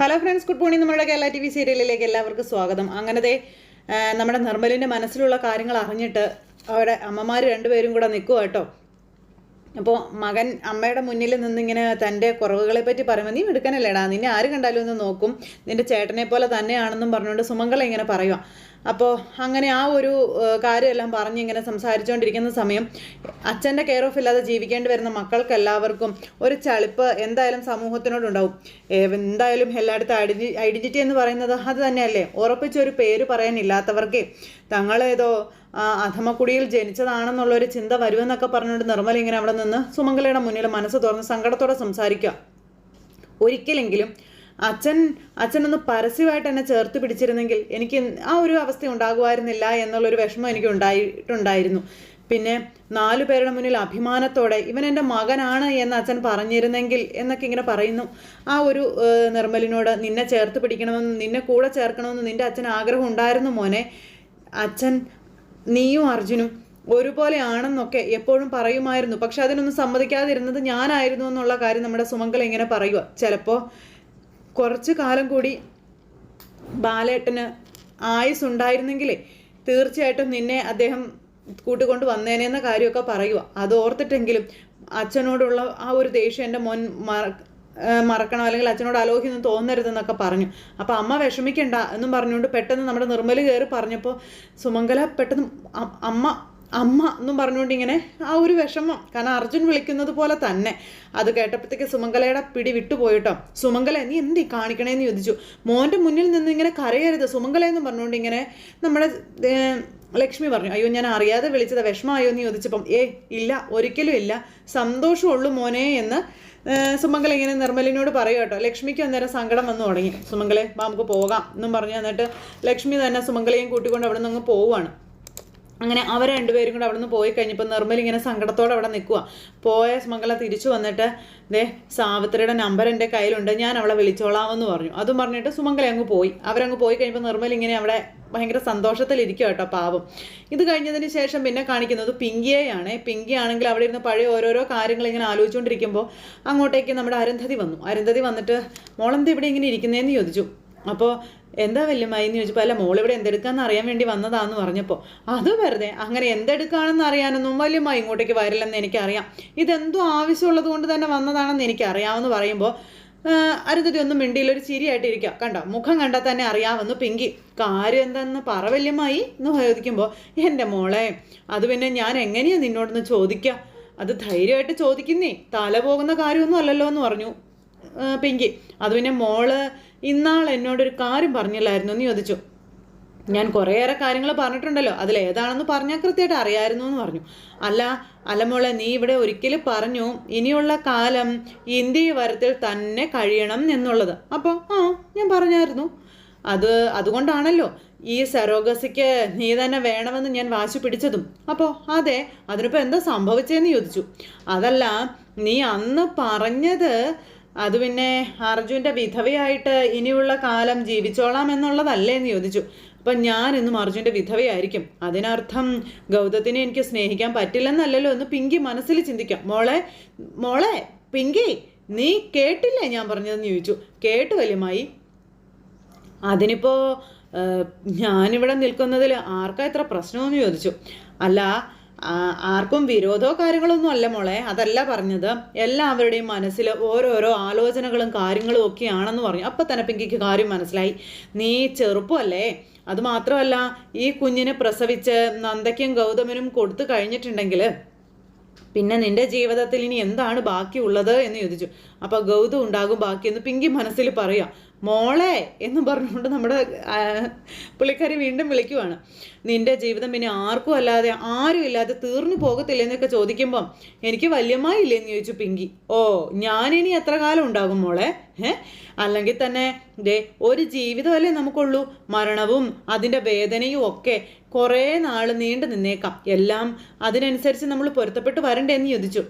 Hello friends good morning നമ്മുടെ Kerala T V സീരിയലിലേക്ക് എല്ലാവർക്കും സ്വാഗതം. അങ്ങനത്തെ നമ്മുടെ നിർമ്മലിന്റെ മനസ്സിലുള്ള കാര്യങ്ങൾ അറിഞ്ഞിട്ട് അവിടെ അമ്മമാർ രണ്ടുപേരും കൂടെ നിൽക്കുക കേട്ടോ. അപ്പോൾ മകൻ അമ്മയുടെ മുന്നിൽ നിന്നിങ്ങനെ തന്റെ കുറവുകളെ പറ്റി പറയുമ്പോൾ നീ എടുക്കാനല്ലേടാ നിന്നെ ആര് കണ്ടാലും ഒന്ന് നോക്കും. നിന്റെ ചേട്ടനെ പോലെ തന്നെയാണെന്നും പറഞ്ഞുകൊണ്ട് സുമംഗല ഇങ്ങനെ പറയുക അപ്പോൾ അങ്ങനെ ആ ഒരു കാര്യമെല്ലാം പറഞ്ഞ് ഇങ്ങനെ സംസാരിച്ചുകൊണ്ടിരിക്കുന്ന സമയം അച്ഛന്റെ കെയർ ഓഫ് ഇല്ലാതെ ജീവിക്കേണ്ടി വരുന്ന മക്കൾക്ക് എല്ലാവർക്കും ഒരു ചളിപ്പ് എന്തായാലും സമൂഹത്തിനോടുണ്ടാവും. എന്തായാലും എല്ലായിടത്തും ഐഡന്റി ഐഡന്റിറ്റി എന്ന് പറയുന്നത് അത് തന്നെയല്ലേ? ഉറപ്പിച്ചൊരു പേര് പറയാനില്ലാത്തവർക്ക്. തങ്ങളേതോ അധമക്കുടിയിൽ ജനിച്ചതാണെന്നുള്ളൊരു ചിന്ത വരുമെന്നൊക്കെ പറഞ്ഞുകൊണ്ട് നിർമ്മല ഇങ്ങനെ അവിടെ നിന്ന് സുമംഗലയുടെ മുന്നിൽ മനസ്സ് തുറന്ന് സങ്കടത്തോടെ സംസാരിക്കുക. ഒരിക്കലെങ്കിലും അച്ഛൻ അച്ഛനൊന്ന് പരസ്യമായിട്ട് എന്നെ ചേർത്ത് പിടിച്ചിരുന്നെങ്കിൽ എനിക്ക് ആ ഒരു അവസ്ഥ ഉണ്ടാകുമായിരുന്നില്ല എന്നുള്ളൊരു വിഷമം എനിക്ക് ഉണ്ടായിട്ടുണ്ടായിരുന്നു. പിന്നെ നാലു പേരുടെ മുന്നിൽ അഭിമാനത്തോടെ ഇവൻ എന്റെ മകനാണ് എന്ന് അച്ഛൻ പറഞ്ഞിരുന്നെങ്കിൽ എന്നൊക്കെ ഇങ്ങനെ പറയുന്നു. ആ ഒരു നിർമ്മലിനോട് നിന്നെ ചേർത്ത് പിടിക്കണമെന്ന് നിന്നെ കൂടെ ചേർക്കണമെന്ന് നിന്റെ അച്ഛൻ ആഗ്രഹം ഉണ്ടായിരുന്നു മോനെ. അച്ഛൻ നീയും അർജുനും ഒരുപോലെ ആണെന്നൊക്കെ എപ്പോഴും പറയുമായിരുന്നു. പക്ഷെ അതിനൊന്നും സമ്മതിക്കാതിരുന്നത് ഞാനായിരുന്നു എന്നുള്ള കാര്യം നമ്മുടെ സുമംഗല ഇങ്ങനെ പറയുക ചിലപ്പോൾ കുറച്ച് കാലം കൂടി ബാലേട്ടന് ആയുസ് ഉണ്ടായിരുന്നെങ്കിലേ തീർച്ചയായിട്ടും നിന്നെ അദ്ദേഹം കൂട്ടുകൊണ്ട് വന്നേനെന്ന കാര്യമൊക്കെ പറയുക അത് ഓർത്തിട്ടെങ്കിലും അച്ഛനോടുള്ള ആ ഒരു ദേഷ്യം എന്റെ മോൻ മറക്കണം? അല്ലെങ്കിൽ അച്ഛനോട് ആലോചിക്കൊന്നും തോന്നരുതെന്നൊക്കെ പറഞ്ഞു. അപ്പോൾ അമ്മ വിഷമിക്കണ്ട എന്നും പറഞ്ഞുകൊണ്ട് പെട്ടെന്ന് നമ്മുടെ നിർമ്മല കയറി പറഞ്ഞപ്പോൾ സുമംഗല പെട്ടെന്ന് അമ്മ അമ്മ എന്നും പറഞ്ഞുകൊണ്ട് ഇങ്ങനെ ആ ഒരു വിഷമം. കാരണം അർജുൻ വിളിക്കുന്നത് പോലെ തന്നെ. അത് കേട്ടപ്പോഴത്തേക്ക് സുമംഗലയുടെ പിടി വിട്ടുപോയിട്ടോ സുമംഗല നീ എന്തി കാണിക്കണേന്ന് ചോദിച്ചു. മോന്റെ മുന്നിൽ നിന്ന് ഇങ്ങനെ കരയരുത്. സുമംഗല എന്ന് പറഞ്ഞുകൊണ്ട് ഇങ്ങനെ നമ്മുടെ ലക്ഷ്മി പറഞ്ഞു. അയ്യോ ഞാൻ അറിയാതെ വിളിച്ചത്. വിഷമമായോ? എന്ന് ചോദിച്ചപ്പം ഏ ഇല്ല ഒരിക്കലും ഇല്ല. സന്തോഷമുള്ളൂ മോനെ എന്ന് സുമംഗല ഇങ്ങനെ നിർമ്മലിനോട് പറയും കേട്ടോ. ലക്ഷ്മിക്ക് അന്നേരം സങ്കടം വന്നു തുടങ്ങി. സുമംഗലെ നമുക്ക് പോകാം എന്നും പറഞ്ഞു എന്നിട്ട് ലക്ഷ്മി തന്നെ സുമംഗലയും കൂട്ടിക്കൊണ്ട് അവിടെ നിന്ന് അങ്ങ് പോവുകയാണ് അങ്ങനെ അവർ രണ്ടുപേരും കൂടെ അവിടെ നിന്ന് പോയി കഴിഞ്ഞപ്പോൾ നിർമ്മൽ ഇങ്ങനെ സങ്കടത്തോടെ അവിടെ നിൽക്കുക പോയ സുമംഗല തിരിച്ചു വന്നിട്ട് ദേ സാവിത്രിയുടെ നമ്പർ എന്റെ കയ്യിലുണ്ട് ഞാൻ അവളെ വിളിച്ചോളാമെന്ന് പറഞ്ഞു. അതും പറഞ്ഞിട്ട് സുമംഗല അങ്ങ് പോയി. അവരങ്ങ് പോയി കഴിയുമ്പോൾ നിർമ്മൽ ഇങ്ങനെ അവിടെ ഭയങ്കര സന്തോഷത്തിലിരിക്കുക കേട്ടോ പാവം. ഇത് കഴിഞ്ഞതിന് ശേഷം പിന്നെ കാണിക്കുന്നത് പിങ്കിയെയാണ്. പിങ്കി ആണെങ്കിൽ അവിടെ ഇരുന്ന് പഴയ ഓരോരോ കാര്യങ്ങൾ ഇങ്ങനെ ആലോചിച്ചുകൊണ്ടിരിക്കുമ്പോൾ അങ്ങോട്ടേക്ക് നമ്മുടെ അരുന്ധതി വന്നു. അരുന്ധതി വന്നിട്ട് മോളെന്ത് ഇവിടെ ഇങ്ങനെ ഇരിക്കുന്നതെന്ന് ചോദിച്ചു. അപ്പോൾ എന്താ വല്യമായി എന്ന് ചോദിച്ചപ്പോൾ അല്ല ഇവിടെ എന്തെടുക്കാന്ന് അറിയാൻ വേണ്ടി വന്നതാന്ന് പറഞ്ഞപ്പോൾ അത് വെറുതെ അങ്ങനെ എന്തെടുക്കാണെന്ന് അറിയാനൊന്നും വല്യമായി ഇങ്ങോട്ടേക്ക് വരില്ലെന്ന് എനിക്കറിയാം. ഇതെന്തോ ആവശ്യമുള്ളത് കൊണ്ട് തന്നെ വന്നതാണെന്ന് എനിക്കറിയാമെന്ന് പറയുമ്പോൾ അരുന്ധതി ഒന്നും മിണ്ടിയിൽ ഒരു ചിരിയായിട്ട് ഇരിക്കുക കണ്ടോ മുഖം കണ്ടാൽ തന്നെ അറിയാമെന്ന് പിങ്കി. കാര്യം എന്താന്ന് പറ വല്യമ്മായി എന്ന് ചോദിക്കുമ്പോൾ എന്റെ മോളെ അത് പിന്നെ ഞാൻ എങ്ങനെയാ നിന്നോടൊന്ന് ചോദിക്കുക അത് ധൈര്യമായിട്ട് ചോദിക്കുന്നേ തല പോകുന്ന കാര്യമൊന്നും അല്ലല്ലോ എന്ന് പറഞ്ഞു പിങ്കി. അത് പിന്നെ മോൾ ഇന്നാൾ എന്നോടൊരു കാര്യം പറഞ്ഞില്ലായിരുന്നു എന്ന് ചോദിച്ചു. ഞാൻ കുറേയേറെ കാര്യങ്ങൾ പറഞ്ഞിട്ടുണ്ടല്ലോ. അതിൽ ഏതാണെന്ന് പറഞ്ഞാൽ കൃത്യമായിട്ട് അറിയായിരുന്നു എന്ന് പറഞ്ഞു. അല്ല അലമോളെ നീ ഇവിടെ ഒരിക്കലും പറഞ്ഞു ഇനിയുള്ള കാലം ഇന്ത്യ വരത്തിൽ തന്നെ കഴിയണം എന്നുള്ളത്. അപ്പോൾ ആ ഞാൻ പറഞ്ഞായിരുന്നു. അത് അതുകൊണ്ടാണല്ലോ ഈ സരോഗസിക്ക് നീ തന്നെ വേണമെന്ന് ഞാൻ വാശി പിടിച്ചതും. അപ്പോൾ അതെ അതിനിപ്പോൾ എന്താ സംഭവിച്ചതെന്ന് ചോദിച്ചു. അതല്ല നീ അന്ന് പറഞ്ഞത് അത് പിന്നെ അർജുന്റെ വിധവയായിട്ട് ഇനിയുള്ള കാലം ജീവിച്ചോളാം എന്നുള്ളതല്ലേ എന്ന് ചോദിച്ചു. അപ്പം ഞാൻ ഇന്നും അർജുന്റെ വിധവയായിരിക്കും. അതിനർത്ഥം ഗൗതത്തിനെ എനിക്ക് സ്നേഹിക്കാൻ പറ്റില്ലെന്നല്ലല്ലോ എന്ന് പിങ്കി മനസ്സിൽ ചിന്തിക്കാം. മോളെ മോളെ പിങ്കി നീ കേട്ടില്ലേ ഞാൻ പറഞ്ഞതെന്ന് ചോദിച്ചു. കേട്ടു വല്യമായി അതിനിപ്പോ ഏഹ്, ഞാനിവിടെ നിൽക്കുന്നതിൽ ആർക്കാ ഇത്ര പ്രശ്നമെന്ന് ചോദിച്ചു. അല്ല ആർക്കും വിരോധമോ കാര്യങ്ങളൊന്നും അല്ല മോളെ. അതല്ല പറഞ്ഞത് എല്ലാവരുടെയും മനസ്സിൽ ഓരോരോ ആലോചനകളും കാര്യങ്ങളും ഒക്കെയാണെന്ന് പറഞ്ഞു. അപ്പം തന്നെ പിങ്കിക്ക് കാര്യം മനസ്സിലായി. നീ ചെറുപ്പമല്ലേ? അതുമാത്രമല്ല ഈ കുഞ്ഞിനെ പ്രസവിച്ച് നന്ദയ്ക്കും ഗൗതമനും കൊടുത്തു കഴിഞ്ഞിട്ടുണ്ടെങ്കിൽ പിന്നെ നിന്റെ ജീവിതത്തിൽ ഇനി എന്താണ് ബാക്കിയുള്ളത് എന്ന് ചോദിച്ചു. അപ്പോൾ ഗൗതം ഉണ്ടാകും ബാക്കിയെന്ന് പിങ്കി മനസ്സിൽ പറയാം മോളെ എന്ന് പറഞ്ഞുകൊണ്ട് നമ്മുടെ പുള്ളിക്കാരി വീണ്ടും വിളിക്കുവാണ്. നിന്റെ ജീവിതം പിന്നെ ആർക്കും അല്ലാതെ ആരും ഇല്ലാതെ തീർന്നു പോകത്തില്ല? എന്നൊക്കെ ചോദിക്കുമ്പം എനിക്ക് വല്യമായി എന്ന് ചോദിച്ചു പിങ്കി. ഓ ഞാനിനി എത്ര കാലം ഉണ്ടാകും മോളെ? ഏ? അല്ലെങ്കിൽ തന്നെ ദേ ഒരു ജീവിതമല്ലേ നമുക്കുള്ളൂ. മരണവും അതിന്റെ വേദനയും ഒക്കെ കുറേ നാൾ നീണ്ടു നിന്നേക്കാം. എല്ലാം അതിനനുസരിച്ച് നമ്മൾ പൊരുത്തപ്പെട്ട് വരണ്ടേ എന്ന് ചോദിച്ചു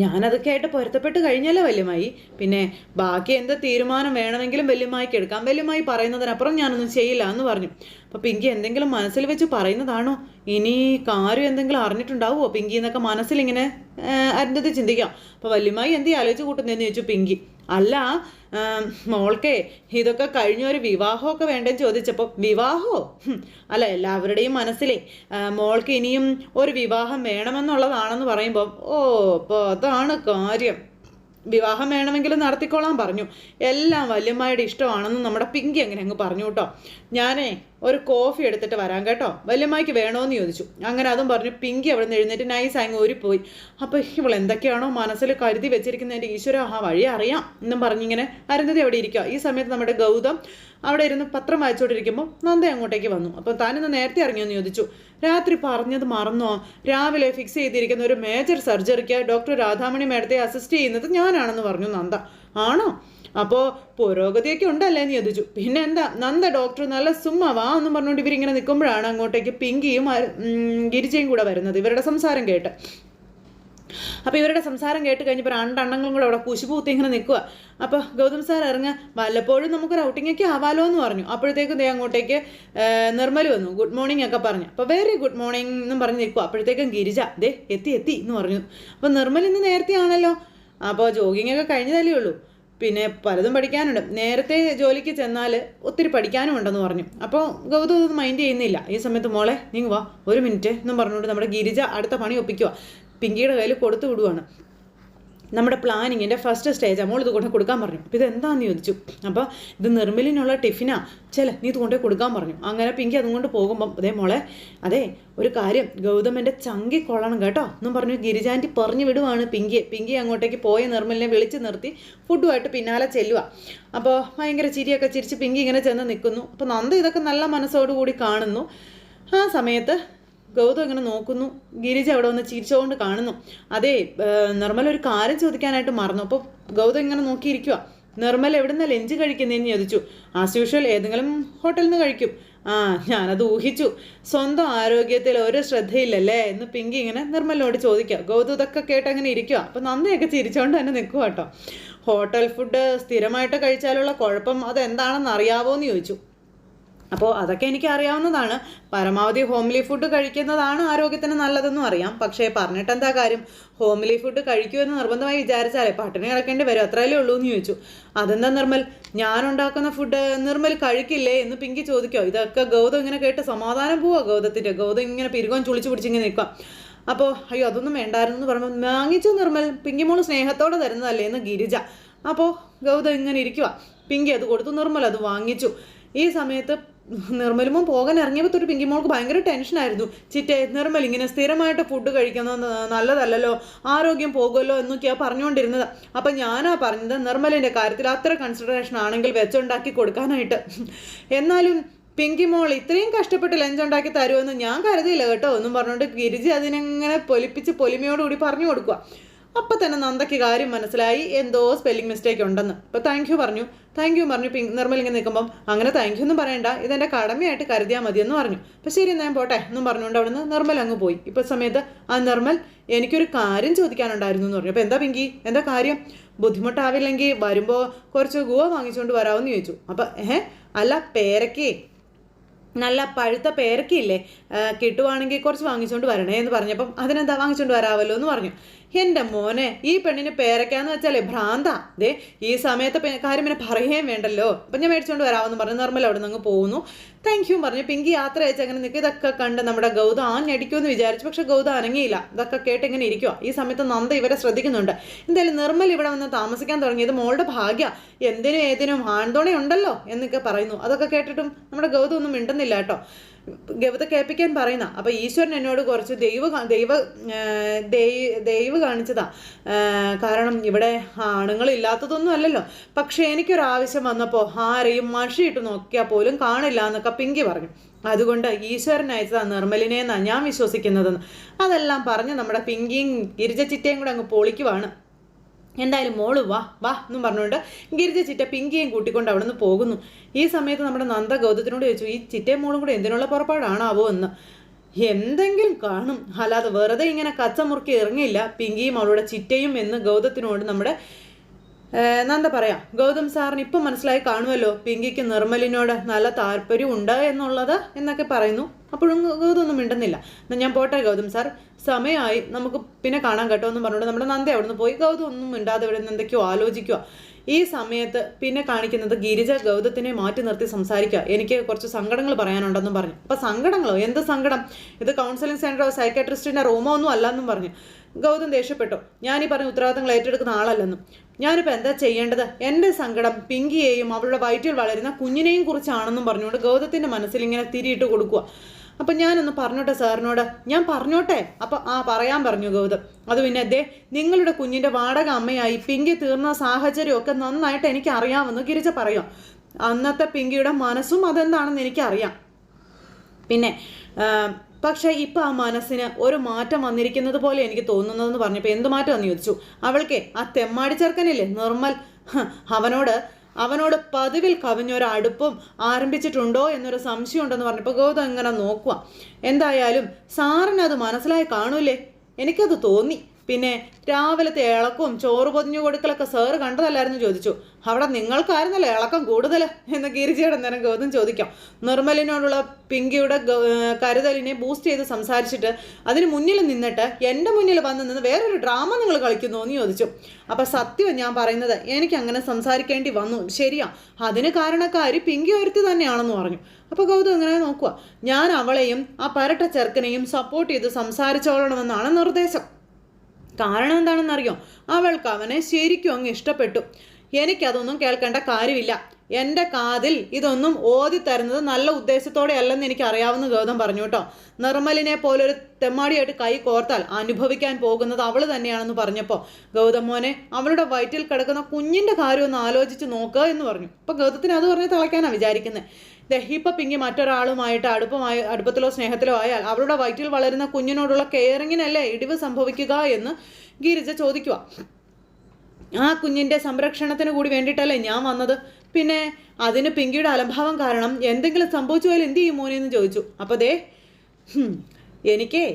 ഞാനതൊക്കെ ആയിട്ട് പൊരുത്തപ്പെട്ട് കഴിഞ്ഞല്ലോ വല്യമായി പിന്നെ ബാക്കി എന്ത് തീരുമാനം വേണമെങ്കിലും വല്യമായിക്ക് എടുക്കാം വല്യമായി പറയുന്നതിനപ്പുറം ഞാനൊന്നും ചെയ്യില്ല എന്ന് പറഞ്ഞു. അപ്പോൾ പിങ്കി എന്തെങ്കിലും മനസ്സിൽ വെച്ച് പറയുന്നതാണോ? ഇനി കാര്യം എന്തെങ്കിലും അറിഞ്ഞിട്ടുണ്ടാവുമോ പിങ്കി എന്നൊക്കെ മനസ്സിലിങ്ങനെ അരുന്നത് ചിന്തിക്കാം. അപ്പോൾ വല്യമായി എന്ത് ആലോചിച്ച് കൂട്ടുന്നതെന്ന് ചോദിച്ചു പിങ്കി. അല്ല മോൾക്കേ ഇതൊക്കെ കഴിഞ്ഞ ഒരു വിവാഹമൊക്കെ വേണ്ടെന്ന് ചോദിച്ചപ്പോൾ വിവാഹമോ അല്ല എല്ലാവരുടെയും മനസ്സിലെ മോൾക്ക് ഇനിയും ഒരു വിവാഹം വേണമെന്നുള്ളതാണെന്ന് പറയുമ്പോൾ ഓ അപ്പോൾ അതാണ് കാര്യം. വിവാഹം വേണമെങ്കിൽ നടത്തിക്കോളാൻ പറഞ്ഞു. എല്ലാം വല്യമ്മയുടെ ഇഷ്ടമാണെന്ന് നമ്മുടെ പിങ്കി അങ്ങനെ അങ്ങ് പറഞ്ഞു കേട്ടോ. ഞാനേ ഒരു കോഫി എടുത്തിട്ട് വരാം കേട്ടോ. വല്യമ്മയ്ക്ക് വേണോന്ന് ചോദിച്ചു. അങ്ങനെ അതും പറഞ്ഞു പിങ്കി അവിടെ നിന്ന് എഴുന്നേറ്റ് നൈസ് അങ്ങ് ഊരിപ്പോയി. അപ്പോൾ ഇവൾ എന്തൊക്കെയാണോ മനസ്സിൽ കരുതി വെച്ചിരിക്കുന്നതിന്റെ ഈശ്വര ആ വഴി അറിയാം എന്നും പറഞ്ഞിങ്ങനെ അരുന്ധതി അവിടെ ഇരിക്കുക ഈ സമയത്ത് നമ്മുടെ ഗൗതം അവിടെ ഇരുന്ന് പത്രം വായിച്ചുകൊണ്ടിരിക്കുമ്പോൾ നന്ദ അങ്ങോട്ടേക്ക് വന്നു. അപ്പോൾ താനിന്ന് നേരത്തെ ഇറങ്ങിയെന്ന് ചോദിച്ചു. രാത്രി പറഞ്ഞത് മറന്നോ? രാവിലെ ഫിക്സ് ചെയ്തിരിക്കുന്ന ഒരു മേജർ സർജറിക്ക് ഡോക്ടർ രാധാമണി മേഡത്തെ അസിസ്റ്റ് ചെയ്യുന്നത് ഞാനാണെന്ന് പറഞ്ഞു നന്ദ. ആണോ? അപ്പോൾ പുരോഗതിയൊക്കെ ഉണ്ടല്ലേ എന്ന് ചോദിച്ചു. പിന്നെ എന്താ നന്ദ ഡോക്ടർ നല്ല സുമ്മ വാ എന്നും പറഞ്ഞുകൊണ്ട് ഇവരിങ്ങനെ നിൽക്കുമ്പോഴാണ് അങ്ങോട്ടേക്ക് പിങ്കിയും ഗിരിജയും കൂടെ വരുന്നത്. ഇവരുടെ സംസാരം കേട്ട്. അപ്പോൾ ഇവരുടെ സംസാരം കേട്ട് കഴിഞ്ഞപ്പോൾ രണ്ടെണ്ണങ്ങളും കൂടെ അവിടെ കുശുപൂത്തി ഇങ്ങനെ നിൽക്കുക അപ്പോൾ ഗൗതം സാർ ഇറങ്ങുക വല്ലപ്പോഴും നമുക്കൊരു ഔട്ടിങ്ങൊക്കെ ആവാലോ എന്ന് പറഞ്ഞു. അപ്പോഴത്തേക്കും ദേ അങ്ങോട്ടേക്ക് നിർമ്മൽ വന്നു. ഗുഡ് മോർണിംഗ് ഒക്കെ പറഞ്ഞു. അപ്പോൾ വെരി ഗുഡ് മോർണിംഗ് എന്നും പറഞ്ഞ് നിൽക്കുക അപ്പോഴത്തേക്കും ഗിരിജ ദേ എത്തി എത്തി എന്ന് പറഞ്ഞു. അപ്പോൾ നിർമ്മൽ ഇന്ന് നേരത്തെ ആണല്ലോ. അപ്പോൾ ജോഗിങ് ഒക്കെ കഴിഞ്ഞതല്ലേ ഉള്ളൂ. പിന്നെ പലതും പഠിക്കാനുണ്ട്. നേരത്തെ ജോലിക്ക് ചെന്നാൽ ഒത്തിരി പഠിക്കാനും ഉണ്ടെന്ന് പറഞ്ഞു. അപ്പോൾ ഗൗതം ഇത് മൈൻഡ് ചെയ്യുന്നില്ല. ഈ സമയത്ത് മോളെ നീങ്ങ് വാ. ഒരു മിനിറ്റ് എന്നും പറഞ്ഞുകൊണ്ട് നമ്മുടെ ഗിരിജ അടുത്ത പണി ഒപ്പിക്കുക പിങ്കിയുടെ കയ്യിൽ കൊടുത്തു വിടുവാണ്. നമ്മുടെ പ്ലാനിങ്ങിന്റെ ഫസ്റ്റ് സ്റ്റേജ് മോൾ ഇത് കൊണ്ട് കൊടുക്കാൻ പറഞ്ഞു. അപ്പോൾ ഇതെന്താന്ന് ചോദിച്ചു. അപ്പോൾ ഇത് നിർമ്മലിനുള്ള ടിഫിനാ. ചില നീ ഇത് കൊണ്ടേ കൊടുക്കാൻ പറഞ്ഞു. അങ്ങനെ പിങ്കി അതും കൊണ്ട് പോകുമ്പം അതേ മോളെ അതെ ഒരു കാര്യം. ഗൗതമന്റെ ചങ്കി കൊള്ളണം കേട്ടോ എന്നും പറഞ്ഞു ഗിരിജാന്റി പറഞ്ഞു വിടുവാണ് പിങ്കിയെ. പിങ്കി അങ്ങോട്ടേക്ക് പോയ നിർമ്മലിനെ വിളിച്ച് നിർത്തി ഫുഡുമായിട്ട് പിന്നാലെ ചെല്ലുക അപ്പോൾ ഭയങ്കര ചിരിയൊക്കെ ചിരിച്ച് പിങ്കി ഇങ്ങനെ ചെന്ന് നിൽക്കുന്നു. അപ്പോൾ നന്ദ ഇതൊക്കെ നല്ല മനസ്സോടുകൂടി കാണുന്നു. ആ സമയത്ത് ഗൗതം ഇങ്ങനെ നോക്കുന്നു. ഗിരിജ അവിടെ വന്ന് ചിരിച്ചുകൊണ്ട് കാണുന്നു. അതെ നിർമ്മല ഒരു കാര്യം ചോദിക്കാനായിട്ട് മറന്നു. അപ്പോൾ ഗൗതം ഇങ്ങനെ നോക്കിയിരിക്കുക നിർമ്മൽ എവിടുന്ന ലഞ്ച് കഴിക്കുന്നതെന്ന് ചോദിച്ചു. ആസ് യൂഷ്വൽ ഏതെങ്കിലും ഹോട്ടലിൽ നിന്ന് കഴിക്കും. ആ ഞാനത് ഊഹിച്ചു. സ്വന്തം ആരോഗ്യത്തിൽ ഒരു ശ്രദ്ധയില്ലല്ലേ എന്ന് പിങ്കി ഇങ്ങനെ നിർമ്മലിനോട് ചോദിക്കുക. ഗൗതം ഇതൊക്കെ കേട്ട് അങ്ങനെ ഇരിക്കുക അപ്പം നന്ദിയൊക്കെ ചിരിച്ചുകൊണ്ട് തന്നെ നിൽക്കുക കേട്ടോ ഹോട്ടൽ ഫുഡ് സ്ഥിരമായിട്ട് കഴിച്ചാലുള്ള കുഴപ്പം അതെന്താണെന്ന് അറിയാവോ എന്ന് ചോദിച്ചു. അപ്പോൾ അതൊക്കെ എനിക്ക് അറിയാവുന്നതാണ് പരമാവധി ഹോംലി ഫുഡ് കഴിക്കുന്നതാണ് ആരോഗ്യത്തിന് നല്ലതെന്നും അറിയാം. പക്ഷേ പറഞ്ഞിട്ട് എന്താ കാര്യം? ഹോംലി ഫുഡ് കഴിക്കൂ എന്ന് നിർബന്ധമായി വിചാരിച്ചാലേ പട്ടിണി കിടക്കേണ്ടി വരും. അത്രയല്ലേ ഉള്ളൂ എന്ന് ചോദിച്ചു. അതെന്താ നിർമ്മൽ? ഞാൻ ഉണ്ടാക്കുന്ന ഫുഡ് നിർമ്മൽ കഴിക്കില്ലേ എന്ന് പിങ്കി ചോദിക്കോ. ഇതൊക്കെ ഗൗതം ഇങ്ങനെ കേട്ട് സമാധാനം പോവാ ഗൗതത്തിന്റെ ഗൗതം ഇങ്ങനെ പിരുകം ചുളിച്ച് പിടിച്ചിങ്ങനെ നിൽക്കാം അപ്പോൾ അയ്യോ അതൊന്നും വേണ്ടായിരുന്നു എന്ന് പറയുമ്പോൾ വാങ്ങിച്ചു നിർമ്മൽ. പിങ്കി മോൾ സ്നേഹത്തോടെ തരുന്നതല്ലേ എന്ന് ഗിരിജ. അപ്പോൾ ഗൗതം ഇങ്ങനെ ഇരിക്കുക പിങ്കി അത് കൊടുത്തു നിർമ്മൽ അത് വാങ്ങിച്ചു. ഈ സമയത്ത് നിർമ്മലുമ്പോൾ പോകാൻ ഇറങ്ങിയപ്പോൾ തൊട്ട് പിങ്കി മോൾക്ക് ഭയങ്കര ടെൻഷനായിരുന്നു ചിറ്റ നിർമ്മൽ ഇങ്ങനെ സ്ഥിരമായിട്ട് ഫുഡ് കഴിക്കുന്നത് നല്ലതല്ലല്ലോ. ആരോഗ്യം പോകുമല്ലോ എന്നൊക്കെയാണ് പറഞ്ഞുകൊണ്ടിരുന്നത്. അപ്പം ഞാനാ പറഞ്ഞത് നിർമ്മലിന്റെ കാര്യത്തിൽ അത്ര കൺസിഡറേഷൻ ആണെങ്കിൽ വെച്ചുണ്ടാക്കി കൊടുക്കാനായിട്ട്. എന്നാലും പിങ്കി മോൾ ഇത്രയും കഷ്ടപ്പെട്ട് ലഞ്ച് ഉണ്ടാക്കി തരുമെന്ന് ഞാൻ കരുതിയില്ല കേട്ടോ. എന്നും പറഞ്ഞുകൊണ്ട് ഗിരിജി അതിനെങ്ങനെ പൊലിപ്പിച്ച് പൊലിമയോടുകൂടി പറഞ്ഞു കൊടുക്കുക അപ്പം തന്നെ നന്ദയ്ക്ക് കാര്യം മനസ്സിലായി. എന്തോ സ്പെല്ലിംഗ് മിസ്റ്റേക്ക് ഉണ്ടെന്ന്. അപ്പോൾ താങ്ക് യു പറഞ്ഞു. താങ്ക് യു പറഞ്ഞു. പിങ്ക് നിർമ്മലിങ്ങനെ നിൽക്കുമ്പം അങ്ങനെ താങ്ക് യു ഒന്നും പറയണ്ട. ഇതെന്റെ കടമയായിട്ട് കരുതിയാൽ മതി എന്ന് പറഞ്ഞു. അപ്പോൾ ശരി ഞാൻ പോട്ടെ എന്നും പറഞ്ഞുകൊണ്ട് അവിടുന്ന് നിർമ്മൽ അങ്ങ് പോയി. ഇപ്പോൾ സമയത്ത് ആ നിർമ്മൽ എനിക്കൊരു കാര്യം ചോദിക്കാനുണ്ടായിരുന്നു എന്ന് പറഞ്ഞു. അപ്പോൾ എന്താ പിങ്കി? എന്താ കാര്യം? ബുദ്ധിമുട്ടാവില്ലെങ്കിൽ വരുമ്പോൾ കുറച്ച് ഗുവ വാങ്ങിച്ചുകൊണ്ട് വരാമെന്ന് ചോദിച്ചു. അപ്പോൾ ഏഹ്? അല്ല പേരക്കേ. നല്ല പഴുത്ത പേരക്കയില്ലേ? കിട്ടുവാണെങ്കിൽ കുറച്ച് വാങ്ങിച്ചുകൊണ്ട് വരണേ എന്ന് പറഞ്ഞപ്പം അതിനെന്താ വാങ്ങിച്ചുകൊണ്ട് വരാമല്ലോ എന്ന് പറഞ്ഞു. എന്റെ മോനെ ഈ പെണ്ണിന് പേരക്കാന്ന് വെച്ചാലേ ഭ്രാന്ത. ദേ ഈ സമയത്തെ കാര്യം പിന്നെ പറയുകയും വേണ്ടല്ലോ. അപ്പം ഞാൻ മേടിച്ചുകൊണ്ട് വരാമെന്ന് പറഞ്ഞു നിർമ്മൽ അവിടെ നിന്ന് പോകുന്നു. താങ്ക് യു പറഞ്ഞു. പിങ്കി യാത്ര അയച്ച് അങ്ങനെ നിൽക്കുക ഇതൊക്കെ കണ്ട് നമ്മുടെ ഗൗതം ആഞ്ഞടിക്കുമെന്ന് വിചാരിച്ചു. പക്ഷെ ഗൗതം അനങ്ങിയില്ല. ഇതൊക്കെ കേട്ട് ഇങ്ങനെ ഇരിക്കുക ഈ സമയത്ത് നന്ദ ഇവരെ ശ്രദ്ധിക്കുന്നുണ്ട്. എന്തായാലും നിർമ്മൽ ഇവിടെ വന്ന് താമസിക്കാൻ തുടങ്ങിയത് മോളുടെ ഭാഗ്യ. എന്തിനും ഏതിനും ആൺതോണി ഉണ്ടല്ലോ എന്നൊക്കെ പറയുന്നു. അതൊക്കെ കേട്ടിട്ടും നമ്മുടെ ഗൗതം ഒന്നും മിണ്ടുന്നില്ല കേട്ടോ. ഗൗത കേൾപ്പിക്കാൻ പറയുന്ന. അപ്പോൾ ഈശ്വരൻ എന്നോട് കുറച്ച് ദൈവ ദൈവ ദൈവ് കാണിച്ചതാ. കാരണം ഇവിടെ ആണുങ്ങളില്ലാത്തതൊന്നും അല്ലല്ലോ. പക്ഷേ എനിക്കൊരാവശ്യം വന്നപ്പോൾ ആരെയും മഷിയിട്ട് നോക്കിയാൽ പോലും കാണില്ല എന്നൊക്കെ പിങ്കി പറഞ്ഞു. അതുകൊണ്ട് ഈശ്വരൻ അയച്ചതാ നിർമ്മലിനെ എന്നാണ് ഞാൻ വിശ്വസിക്കുന്നതെന്ന്. അതെല്ലാം പറഞ്ഞ് നമ്മുടെ പിങ്കിയും ഗിരിജ ചിറ്റയും കൂടെ അങ്ങ് പൊളിക്കുവാണ്. എന്തായാലും മോൾ വാ വാ എന്നും പറഞ്ഞുകൊണ്ട് ഗിരിജ ചിറ്റ പിങ്കിയും കൂട്ടിക്കൊണ്ട് അവിടെ നിന്ന് പോകുന്നു. ഈ സമയത്ത് നമ്മുടെ നന്ദ ഗൗതത്തിനോട് ചോദിച്ചു ഈ ചിറ്റയും മോളും കൂടെ എന്തിനുള്ള പുറപ്പാടാണാവോ? എന്ന്. എന്തെങ്കിലും കാണും. അല്ലാതെ വെറുതെ ഇങ്ങനെ കച്ചമുറുക്കി ഇറങ്ങിയില്ല. പിങ്കിയും അവളുടെ ചിറ്റയും എന്ന് ഗൗതത്തിനോട് നമ്മുടെ നന്ദ പറയാം. ഗൗതം സാറിന് ഇപ്പം മനസ്സിലായി കാണുമല്ലോ പിങ്കിക്ക് നിർമ്മലിനോട് നല്ല താല്പര്യം ഉണ്ട് എന്നുള്ളത് എന്നൊക്കെ പറയുന്നു. അപ്പോഴും ഗൗതം ഒന്നും മിണ്ടുന്നില്ല. ഞാൻ പോട്ടെ ഗൗതം സാർ. സമയമായി. നമുക്ക് പിന്നെ കാണാൻ കേട്ടോ എന്ന് പറഞ്ഞോണ്ട് നമ്മുടെ നന്ദ അവിടുന്ന് പോയി. ഗൗതം ഒന്നും മിണ്ടാതെ ഇവിടെ നിന്ന് എന്തൊക്കെയോ ആലോചിക്കുക ഈ സമയത്ത് പിന്നെ കാണിക്കുന്നത് ഗിരിജ ഗൗതത്തിനെ മാറ്റി നിർത്തി സംസാരിക്കുക എനിക്ക് കുറച്ച് സങ്കടങ്ങൾ പറയാനുണ്ടെന്നും പറഞ്ഞു. അപ്പൊ സങ്കടങ്ങളോ? എന്ത് സങ്കടം? ഇത് കൗൺസിലിംഗ് സെന്ററോ സൈക്കാട്രിസ്റ്റിന്റെ റൂമോ ഒന്നും അല്ലെന്നും പറഞ്ഞു. ഗൗതം ദേഷ്യപ്പെട്ടു. ഞാൻ പറഞ്ഞ ഉത്തരവാദിത്തങ്ങൾ ഏറ്റെടുക്കുന്ന ആളല്ലെന്നും. ഞാനിപ്പോൾ എന്താ ചെയ്യേണ്ടത്? എന്റെ സങ്കടം പിങ്കിയെയും അവളുടെ വയറ്റിൽ വളരുന്ന കുഞ്ഞിനെയും കുറിച്ചാണെന്നും പറഞ്ഞുകൊണ്ട് ഗൗതത്തിന്റെ മനസ്സിൽ ഇങ്ങനെ തിരിയിട്ട് കൊടുക്കുക അപ്പം ഞാനൊന്ന് പറഞ്ഞോട്ടെ സാറിനോട്? ഞാൻ പറഞ്ഞോട്ടെ? അപ്പം ആ പറയാൻ പറഞ്ഞു ഗൗതം. അത് പിന്നെ ദേ നിങ്ങളുടെ കുഞ്ഞിന്റെ വാടക അമ്മയായി പിങ്കി തീർന്ന സാഹചര്യമൊക്കെ നന്നായിട്ട് എനിക്ക് അറിയാമെന്ന് ഗിരിജ പറയാം. അന്നത്തെ പിങ്കിയുടെ മനസ്സും അതെന്താണെന്ന് എനിക്കറിയാം. പിന്നെ പക്ഷേ ഇപ്പം ആ മനസ്സിന് ഒരു മാറ്റം വന്നിരിക്കുന്നത് പോലെ എനിക്ക് തോന്നുന്നതെന്ന് പറഞ്ഞപ്പോൾ എന്ത് മാറ്റമെന്ന് ചോദിച്ചു? അവൾക്ക് ആ തെമ്മാടി ചെറുക്കനില്ലേ നിർമ്മൽ? അവനോട് അവനോട് പതിവിൽ കവിഞ്ഞൊരടുപ്പും ആരംഭിച്ചിട്ടുണ്ടോ എന്നൊരു സംശയം ഉണ്ടെന്ന് പറഞ്ഞപ്പോൾ ഗൗതം ഇങ്ങനെ നോക്കുക എന്തായാലും സാറിനത് മനസ്സിലായി കാണൂലേ? എനിക്കത് തോന്നി. പിന്നെ രാവിലത്തെ ഇളക്കവും ചോറ് പൊതിഞ്ഞു കൊടുക്കലൊക്കെ സാറ് കണ്ടതല്ലായിരുന്നു ചോദിച്ചു. അവിടെ നിങ്ങൾക്കായിരുന്നല്ലോ ഇളക്കം കൂടുതൽ എന്ന് ഗിരിജയുടെ നേരം ഗൗതം ചോദിക്കാം. നിർമ്മലിനോടുള്ള പിങ്കിയുടെ കരുതലിനെ ബൂസ്റ്റ് ചെയ്ത് സംസാരിച്ചിട്ട് അതിന് മുന്നിൽ നിന്നിട്ട് എന്റെ മുന്നിൽ വന്ന് നിന്ന് വേറൊരു ഡ്രാമ നിങ്ങൾ കളിക്കുന്നു? എന്ന് ചോദിച്ചു. അപ്പം സത്യം ഞാൻ പറയുന്നത് എനിക്ക് അങ്ങനെ സംസാരിക്കേണ്ടി വന്നു. ശരിയാ. അതിന് കാരണക്കാരി പിങ്കി ഒരുത്തി തന്നെയാണെന്ന് പറഞ്ഞു. അപ്പോൾ ഗൗതം ഇങ്ങനെ നോക്കുക ഞാൻ അവളെയും ആ പരട്ട ചെറുക്കനെയും സപ്പോർട്ട് ചെയ്ത് സംസാരിച്ചോളണമെന്നാണ് നിർദ്ദേശം. കാരണം എന്താണെന്നറിയോ? അവൾക്ക് അവനെ ശരിക്കും അങ്ങ് ഇഷ്ടപ്പെട്ടു. എനിക്കതൊന്നും കേൾക്കേണ്ട കാര്യമില്ല. എന്റെ കാതിൽ ഇതൊന്നും ഓതി തരുന്നത് നല്ല ഉദ്ദേശത്തോടെ അല്ലെന്ന് എനിക്ക് അറിയാവുന്ന ഗൗതം പറഞ്ഞു കേട്ടോ. നിർമ്മലിനെ പോലൊരു തെമ്മാടിയായിട്ട് കൈ കോർത്താൽ അനുഭവിക്കാൻ പോകുന്നത് അവൾ തന്നെയാണെന്ന് പറഞ്ഞപ്പോൾ ഗൗതം മോനെ അവളുടെ വയറ്റിൽ കിടക്കുന്ന കുഞ്ഞിന്റെ കാര്യം ഒന്ന് ആലോചിച്ച് നോക്കുക എന്ന് പറഞ്ഞു. അപ്പോൾ ഗൗതത്തിന് അത് പറഞ്ഞ് തിളയ്ക്കാനാണ് വിചാരിക്കുന്നത് ദേ ഇപ്പം പിങ്കി മറ്റൊരാളുമായിട്ട് അടുപ്പമായി അടുപ്പത്തിലോ സ്നേഹത്തിലോ ആയാൽ അവരുടെ വയറ്റിൽ വളരുന്ന കുഞ്ഞിനോടുള്ള കെയറിങ്ങിനല്ലേ ഇടിവ് സംഭവിക്കുക എന്ന് ഗിരിജ ചോദിക്കുക. ആ കുഞ്ഞിന്റെ സംരക്ഷണത്തിന് കൂടി വേണ്ടിയിട്ടല്ലേ ഞാൻ വന്നത്? പിന്നെ അതിന് പിങ്കിയുടെ അലംഭാവം കാരണം എന്തെങ്കിലും സംഭവിച്ചു പോയാൽ എന്ത് ചെയ്യും മോനെ എന്ന് ചോദിച്ചു. അപ്പോൾ ദേ എനിക്കേ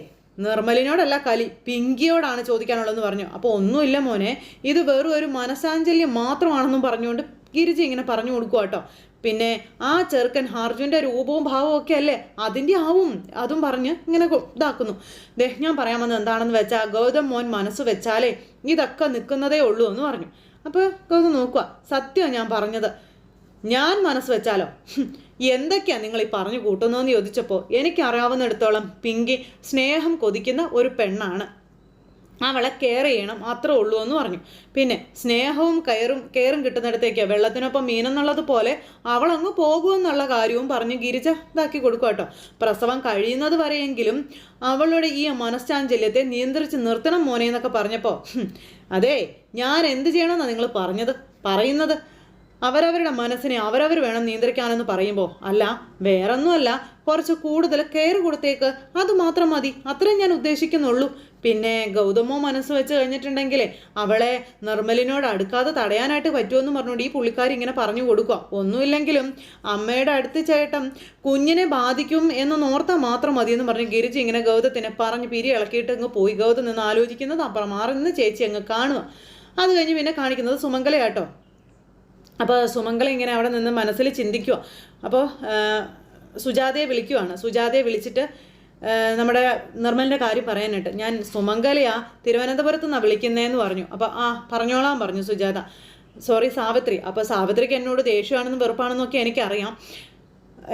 നിർമ്മലിനോടല്ല കലി പിങ്കിയോടാണ് ചോദിക്കാനുള്ളതെന്ന് പറഞ്ഞു. അപ്പോൾ ഒന്നുമില്ല മോനെ ഇത് വെറും ഒരു മനസാഞ്ചല്യം മാത്രമാണെന്നും പറഞ്ഞുകൊണ്ട് ഗിരിജ ഇങ്ങനെ പറഞ്ഞു കൊടുക്കുക കേട്ടോ പിന്നെ ആ ചെറുക്കൻ അർജുന്റെ രൂപവും ഭാവവും ഒക്കെ അല്ലേ? അതിന്റെ ആവും. അതും പറഞ്ഞ് ഇങ്ങനെ ഇതാക്കുന്നു. ദേ ഞാൻ പറയാൻ വന്നത് എന്താണെന്ന് വെച്ചാൽ ഗൗതം മോൻ മനസ്സ് വെച്ചാലേ ഇതൊക്കെ നിൽക്കുന്നതേ ഉള്ളൂ എന്ന് പറഞ്ഞു. അപ്പോൾ ഗൗതം നോക്കുക സത്യം ഞാൻ പറഞ്ഞത്. ഞാൻ മനസ്സ് വെച്ചാലോ? എന്തൊക്കെയാണ് എന്തൊക്കെയാ നിങ്ങൾ ഈ പറഞ്ഞു കൂട്ടുന്നതെന്ന് ചോദിച്ചപ്പോൾ എനിക്കറിയാവുന്നിടത്തോളം പിങ്കി സ്നേഹം കൊതിക്കുന്ന ഒരു പെണ്ണാണ്. അവളെ കെയർ ചെയ്യണം അത്രേ ഉള്ളൂ എന്ന് പറഞ്ഞു. പിന്നെ സ്നേഹവും കയറും കെയറും കിട്ടുന്നിടത്തേക്ക് വെള്ളത്തിനൊപ്പം മീനെന്നുള്ളത് പോലെ അവളങ്ങ് പോകുമെന്നുള്ള കാര്യവും പറഞ്ഞ് ഗിരിജ ഇതാക്കി കൊടുക്കുക കേട്ടോ. പ്രസവം കഴിയുന്നത് വരെയെങ്കിലും അവളുടെ ഈ മനസ്ചാഞ്ചല്യത്തെ നിയന്ത്രിച്ച് നിർത്തണം മോനെ എന്നൊക്കെ പറഞ്ഞപ്പോൾ അതെ ഞാൻ എന്ത് ചെയ്യണമെന്നാണ് നിങ്ങൾ പറഞ്ഞത്? പറയുന്നത്? അവരവരുടെ മനസ്സിനെ അവരവർ വേണം നിയന്ത്രിക്കാനെന്ന് പറയുമ്പോൾ അല്ല വേറൊന്നുമല്ല കുറച്ച് കൂടുതൽ കെയർ കൊടുത്തേക്ക് അത് മാത്രം മതി. അത്രയും ഞാൻ ഉദ്ദേശിക്കുന്നുള്ളൂ. പിന്നെ ഗൗതമോ മനസ്സ് വെച്ച് കഴിഞ്ഞിട്ടുണ്ടെങ്കിൽ അവളെ നിർമ്മലിനോട് അടുക്കാതെ തടയാനായിട്ട് പറ്റുമെന്ന് പറഞ്ഞുകൊണ്ട് ഈ പുള്ളിക്കാരി ഇങ്ങനെ പറഞ്ഞു കൊടുക്കുക ഒന്നുമില്ലെങ്കിലും അമ്മയുടെ അടുത്ത് ചേട്ടൻ കുഞ്ഞിനെ ബാധിക്കും എന്ന് നോർത്താൽ മാത്രം മതി എന്ന് പറഞ്ഞ് ഗിരിജി ഇങ്ങനെ ഗൗതത്തിനെ പറഞ്ഞ് പിരി ഇളക്കിയിട്ട് അങ്ങ് പോയി. ഗൗതം നിന്ന് ആലോചിക്കുന്നത് അപ്പുറം മാറി നിന്ന് ചേച്ചി അങ്ങ് കാണുക അത് കഴിഞ്ഞ് പിന്നെ കാണിക്കുന്നത് സുമംഗലയാട്ടോ. അപ്പോൾ സുമംഗല ഇങ്ങനെ അവിടെ നിന്ന് മനസ്സിൽ ചിന്തിക്കുക അപ്പോൾ സുജാതയെ വിളിക്കുവാണ്. സുജാതയെ വിളിച്ചിട്ട് നമ്മുടെ നിർമ്മലിന്റെ കാര്യം പറയാനായിട്ട് ഞാൻ സുമംഗലയാ തിരുവനന്തപുരത്ത് നിന്നാണ് വിളിക്കുന്നതെന്ന് പറഞ്ഞു. അപ്പോൾ ആ പറഞ്ഞോളാം പറഞ്ഞു സുജാത. സോറി സാവിത്രി. അപ്പോൾ സാവിത്രിക്ക് എന്നോട് ദേഷ്യമാണെന്നും വെറുപ്പാണെന്നൊക്കെ എനിക്കറിയാം.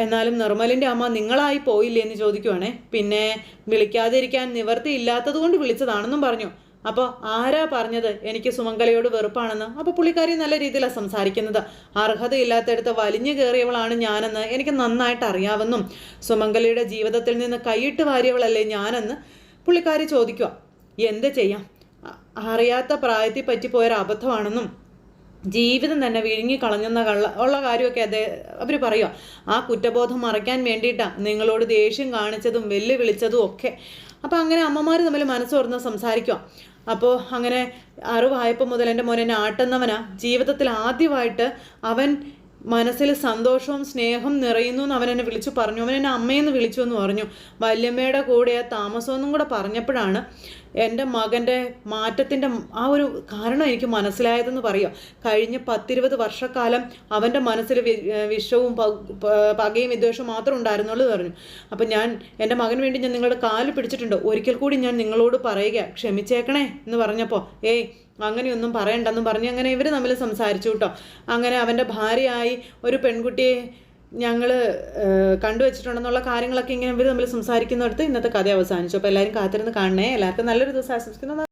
എന്നാലും നിർമ്മലിന്റെ അമ്മ നിങ്ങളായി പോയില്ലേ എന്ന് ചോദിക്കുവാണേ. പിന്നെ വിളിക്കാതിരിക്കാൻ നിവർത്തി ഇല്ലാത്തത് കൊണ്ട് വിളിച്ചതാണെന്നും പറഞ്ഞു. അപ്പോൾ ആരാ പറഞ്ഞത്? എനിക്ക് സുമംഗലയോട് വെറുപ്പാണെന്ന്. അപ്പോൾ പുള്ളിക്കാരി നല്ല രീതിയിലാണ് സംസാരിക്കുന്നത്. അർഹതയില്ലാത്തടുത്ത് വലിഞ്ഞു കയറിയവളാണ് ഞാനെന്ന് എനിക്ക് നന്നായിട്ട് അറിയാമെന്നും സുമംഗലയുടെ ജീവിതത്തിൽ നിന്ന് കൈയിട്ട് വാരിയവളല്ലേ ഞാനെന്ന് പുള്ളിക്കാരി ചോദിക്കുക എന്ത് ചെയ്യാം? അറിയാത്ത പ്രായത്തിൽ പറ്റിപ്പോയൊരു അബദ്ധമാണെന്നും ജീവിതം തന്നെ വിഴുങ്ങി കളഞ്ഞെന്ന കള്ള ഉള്ള കാര്യമൊക്കെ അതേ അവർ പറയുക ആ കുറ്റബോധം മറയ്ക്കാൻ വേണ്ടിയിട്ടാണ് നിങ്ങളോട് ദേഷ്യം കാണിച്ചതും വെല്ലുവിളിച്ചതും ഒക്കെ. അപ്പം അങ്ങനെ അമ്മമാർ തമ്മിൽ മനസ്സ് തുറന്ന് സംസാരിക്കുക അപ്പോൾ അങ്ങനെ അറിവായപ്പോൾ മുതൽ എന്റെ മോനെ എന്നെ ആട്ടുന്നവനാ ജീവിതത്തിൽ ആദ്യമായിട്ട് അവൻ മനസ്സിൽ സന്തോഷവും സ്നേഹം നിറയുന്നു എന്ന് അവൻ എന്നെ വിളിച്ചു പറഞ്ഞു. അവൻ എന്നെ അമ്മയെന്ന് വിളിച്ചു എന്ന് പറഞ്ഞു. വല്യമ്മയുടെ കൂടെ താമസമെന്നും കൂടെ പറഞ്ഞപ്പോഴാണ് എന്റെ മകന്റെ മാറ്റത്തിന്റെ ആ ഒരു കാരണം എനിക്ക് മനസ്സിലായതെന്ന് പറയാം. കഴിഞ്ഞ പത്തിരുപത് വർഷക്കാലം അവന്റെ മനസ്സിൽ വിഷവും പകയും വിദ്വേഷവും മാത്രം ഉണ്ടായിരുന്നുള്ളൂ പറഞ്ഞു. അപ്പം ഞാൻ എന്റെ മകന് വേണ്ടി ഞാൻ നിങ്ങളുടെ കാൽ പിടിച്ചിട്ടുണ്ട്. ഒരിക്കൽ കൂടി ഞാൻ നിങ്ങളോട് പറയുക ക്ഷമിച്ചേക്കണേ എന്ന് പറഞ്ഞപ്പോൾ ഏയ് അങ്ങനെയൊന്നും പറയണ്ടെന്നും പറഞ്ഞ് അങ്ങനെ ഇവർ തമ്മിൽ സംസാരിച്ചു കേട്ടോ. അങ്ങനെ അവന്റെ ഭാര്യയായി ഒരു പെൺകുട്ടിയെ ഞങ്ങൾ കണ്ടുവച്ചിട്ടുണ്ടെന്നുള്ള കാര്യങ്ങളൊക്കെ ഇങ്ങനെ ഇവർ തമ്മിൽ സംസാരിക്കുന്നിടത്ത് ഇന്നത്തെ കഥ അവസാനിച്ചു. അപ്പോൾ എല്ലാവരും കാത്തിരുന്ന് കാണണേ. എല്ലാവർക്കും നല്ലൊരു ദിവസം ആശംസിക്കുന്നു.